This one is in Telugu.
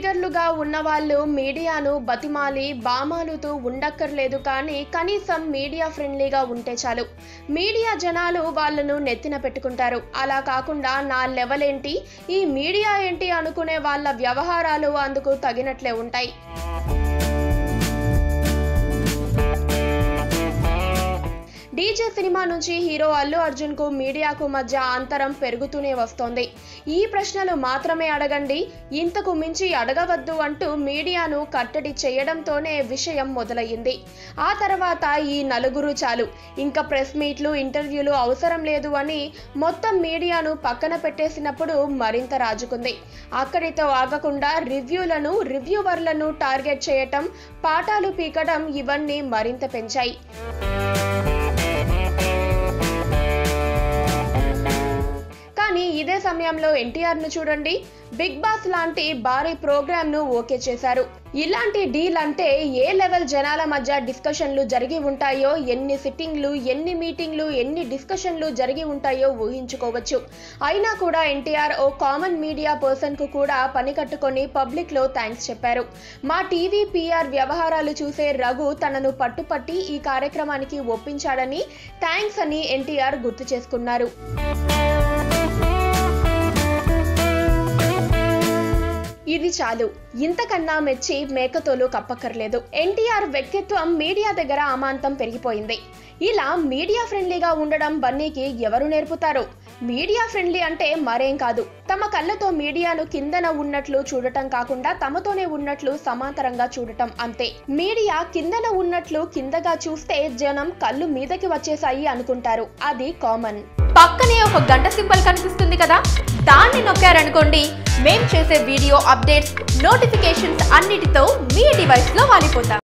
ఫిగర్లుగా ఉన్నవాళ్ళు మీడియాను బతిమాలి బామాలుతూ ఉండక్కర్లేదు కానీ కనీసం మీడియా ఫ్రెండ్లీగా ఉంటే చాలు. మీడియా జనాలు వాళ్ళను నెత్తిన పెట్టుకుంటారు. అలా కాకుండా నా లెవెల్ ఏంటి ఈ మీడియా ఏంటి అనుకునే వాళ్ళ వ్యవహారాలు అందుకు తగినట్లే ఉంటాయి. సినిమా నుంచి హీరో అల్లు అర్జున్కు మీడియాకు మధ్య అంతరం పెరుగుతూనే వస్తోంది. ఈ ప్రశ్నలు మాత్రమే అడగండి ఇంతకు మించి అడగవద్దు అంటూ మీడియాను కట్టడి చేయడంతోనే విషయం మొదలయ్యింది. ఆ తర్వాత ఈ నలుగురు చాలు. ఇంకా ప్రెస్ మీట్లు ఇంటర్వ్యూలు అవసరం లేదు అని మొత్తం మీడియాను పక్కన పెట్టేసినప్పుడు మరింత రాజుకుంది. అక్కడితో ఆగకుండా రివ్యూలను రివ్యూవర్లను టార్గెట్ చేయటం పాఠాలు పీకడం ఇవన్నీ మరింత పెంచాయి. సమయంలో ఎన్టీఆర్ను చూడండి. బిగ్ బాస్ లాంటి భారీ ప్రోగ్రామ్ను ఓకే చేశారు. ఇలాంటి డీల్ అంటే ఏ లెవెల్ జనాల మధ్య డిస్కషన్లు జరిగి ఉంటాయో ఎన్ని సిట్టింగ్లు ఎన్ని మీటింగ్లు ఎన్ని డిస్కషన్లు జరిగి ఉంటాయో ఊహించుకోవచ్చు. అయినా కూడా ఎన్టీఆర్ ఓ కామన్ మీడియా పర్సన్కు కూడా పని కట్టుకొని పబ్లిక్లో థ్యాంక్స్ చెప్పారు. మా టీవీ పీఆర్ వ్యవహారాలు చూసే రఘు తనను పట్టుపట్టి ఈ కార్యక్రమానికి ఒప్పించాడని థ్యాంక్స్ అని ఎన్టీఆర్ గుర్తు చేసుకున్నారు. చాలు. ఇంతకన్నా మెచ్చి మేకతోలు కప్పక్కర్లేదు. ఎన్టీఆర్ వ్యక్తిత్వం మీడియా దగ్గర అమాంతం పెరిగిపోయింది. ఇలా మీడియా ఫ్రెండ్లీగా ఉండడం బన్నీకి ఎవరు నేర్పుతారు? మీడియా ఫ్రెండ్లీ అంటే మరేం కాదు. తమ కళ్ళతో మీడియాను కిందన ఉన్నట్లు చూడటం కాకుండా తమతోనే ఉన్నట్లు సమాంతరంగా చూడటం అంతే. మీడియా కిందన ఉన్నట్లు కిందగా చూస్తే జనం కళ్ళు మీదకి వచ్చేసాయి అనుకుంటారు. అది కామన్. పక్కనే ఒక గంట సింబల్ కనిపిస్తుంది కదా? దాన్ని నొక్కారనుకోండి మేం చేసే వీడియో అప్డేట్స్ నోటిఫికేషన్స్ అన్నిటితో మీ డివైస్లో వాలిపోతాం.